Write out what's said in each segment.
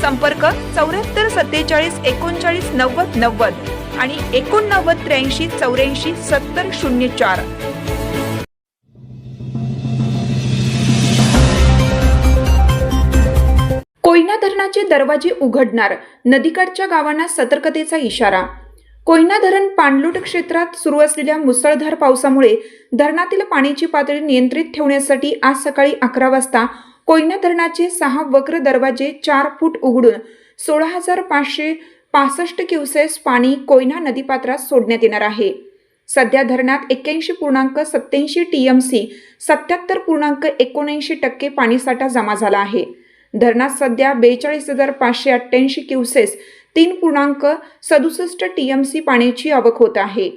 संपर्क चौऱ्याहत्तर सत्तेचाळीस एकोणचाळीस नव्वद नव्वद आणि एकोणनव्वद त्र्याऐंशी चौऱ्याऐंशी सत्तर शून्य चार. कोयना धरणाचे दरवाजे उघडणार नदीकाठच्या गावांना सतर्कतेचा इशारा. कोयना धरण पाणलोट क्षेत्रात सुरू असलेल्या मुसळधार पावसामुळे धरणातील पाण्याची पातळी नियंत्रित ठेवण्यासाठी आज सकाळी अकरा वाजता कोयना धरणाचे सहा वक्र दरवाजे चार फूट उघडून सोळा हजार पाचशे पासष्ट क्युसेस पाणी कोयना नदीपात्रात सोडण्यात येणार आहे. सध्या धरणात एक्क्याऐंशी पूर्णांक सत्याऐंशी टी एम सी सत्याहत्तर पूर्णांक एकोणऐंशी टक्के पाणीसाठा जमा झाला आहे. धरणात सध्या बेचाळीस हजार पाचशे अठ्ठ्याऐंशी क्युसेस तीन पूर्णांक सदुसष्ट टी एम सी पाण्याची आवक होत आहे.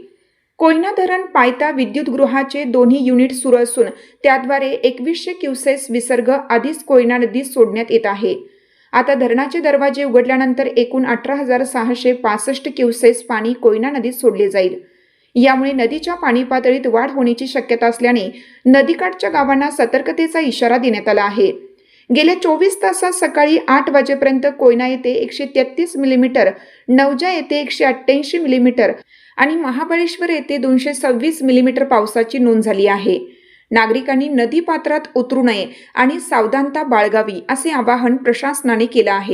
कोयना धरण पायता विद्युतगृहाचे दोन्ही युनिट सुरू असून त्याद्वारे एकवीसशे क्युसेस विसर्ग आधीच कोयना नदीत सोडण्यात येत आहे. आता धरणाचे दरवाजे उघडल्यानंतर एकूण अठरा हजार सहाशे पासष्ट क्युसेस पाणी कोयना नदीत सोडले जाईल. यामुळे नदीच्या पाणी पातळीत वाढ होण्याची शक्यता असल्याने नदीकाठच्या गावांना सतर्कतेचा इशारा देण्यात आला आहे. गेल्या चोवीस तासात सकाळी आठ वाजेपर्यंत कोयना येथे एकशे तेहतीस मिलीमीटर नवजा येथे एकशे अठ्ठ्याऐंशी मिलीमीटर आणि महाबळेश्वर येथे दोनशे सव्वीस मिलीमीटर पावसाची नोंद झाली आहे. नागरिकांनी नदी पात्रात उतरू नये आणि सावधानता बाळगावी असे आवाहन प्रशासनाने केलं आहे.